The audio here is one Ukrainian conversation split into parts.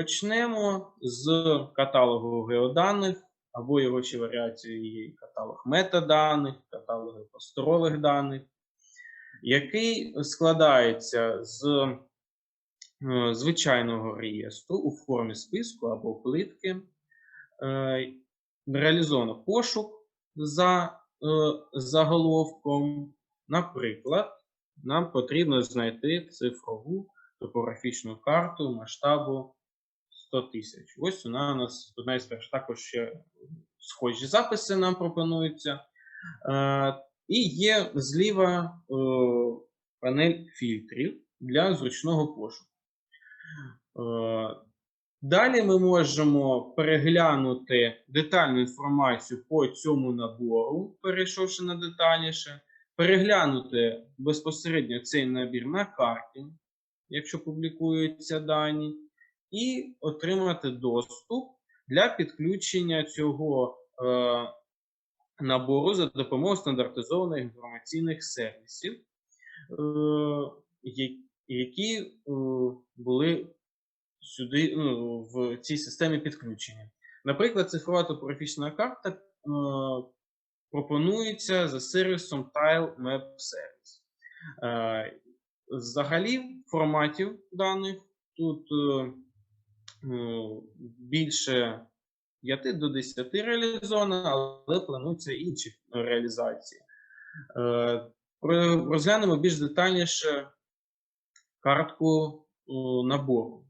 Почнемо з каталогу геоданих або його ще варіації каталог метаданих, каталог просторових даних, який складається з е, звичайного реєстру у формі списку або плитки. Е, Реалізовано пошук за е, заголовком. Наприклад, нам потрібно знайти цифрову топографічну карту масштабу 100 тисяч. Ось вона у нас одна із перших. Також ще схожі записи нам пропонуються. Е, І є зліва е, панель фільтрів для зручного пошуку. Е, Далі ми можемо переглянути детальну інформацію по цьому набору, перейшовши на детальніше, переглянути безпосередньо цей набір на карті, якщо публікуються дані, і отримати доступ для підключення цього е, набору за допомогою стандартизованих інформаційних сервісів, е, які е, були сюди ну, в цій системі підключені. Наприклад, цифрова топографічна карта е, пропонується за сервісом Tile Map Service. Е, взагалі, форматів даних тут е, більше 5 до 10 реалізовано, але плануються інші реалізації. Е, розглянемо більш детальніше картку набору.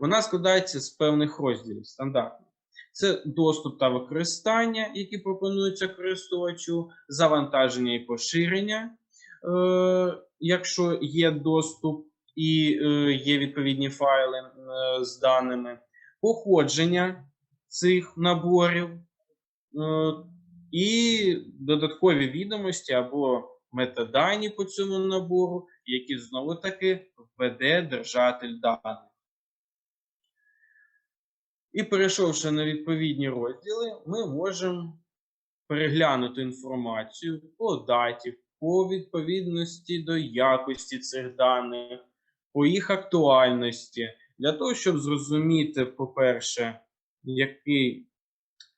Вона складається з певних розділів стандартно. Це доступ та використання, які пропонуються користувачу, завантаження і поширення, е, якщо є доступ і е, є відповідні файли е, з даними, походження цих наборів е, і додаткові відомості або метадані по цьому набору, які знову таки введе держатель даних. І перейшовши на відповідні розділи, ми можемо переглянути інформацію по даті, по відповідності до якості цих даних, по їх актуальності, для того, щоб зрозуміти, по-перше, який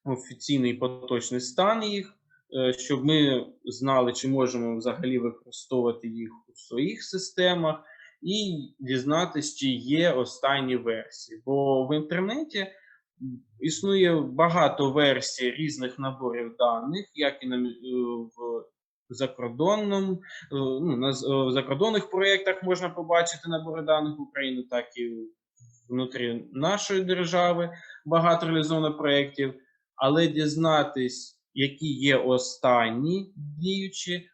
офіційний поточний стан їх, е, щоб ми знали, чи можемо взагалі використовувати їх у своїх системах, і дізнатися, чи є останні версії. Бо в інтернеті існує багато версій різних наборів даних, як і на, е, в закордонному, е, ну, на з- е, в закордонних проєктах можна побачити набори даних України, так і внутрі нашої держави багато реалізовано проєктів, але дізнатись, які є останні діючі,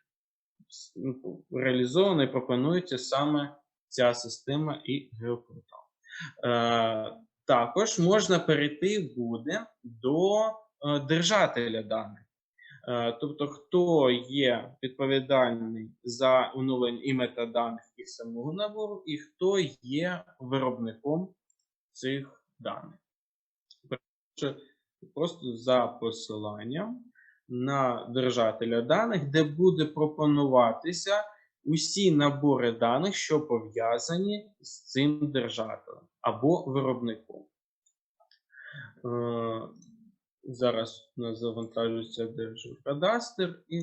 ну, реалізовано і пропонується саме ця система і геопортал. Е, також можна перейти буде до е, держателя даних. Е, Тобто, хто є відповідальний за оновлення і метаданих і самого набору, і хто є виробником цих даних. Просто за посиланням на держателя даних, де буде пропонуватися усі набори даних, що пов'язані з цим держателем або виробником. Зараз у нас завантажується Держкадастр і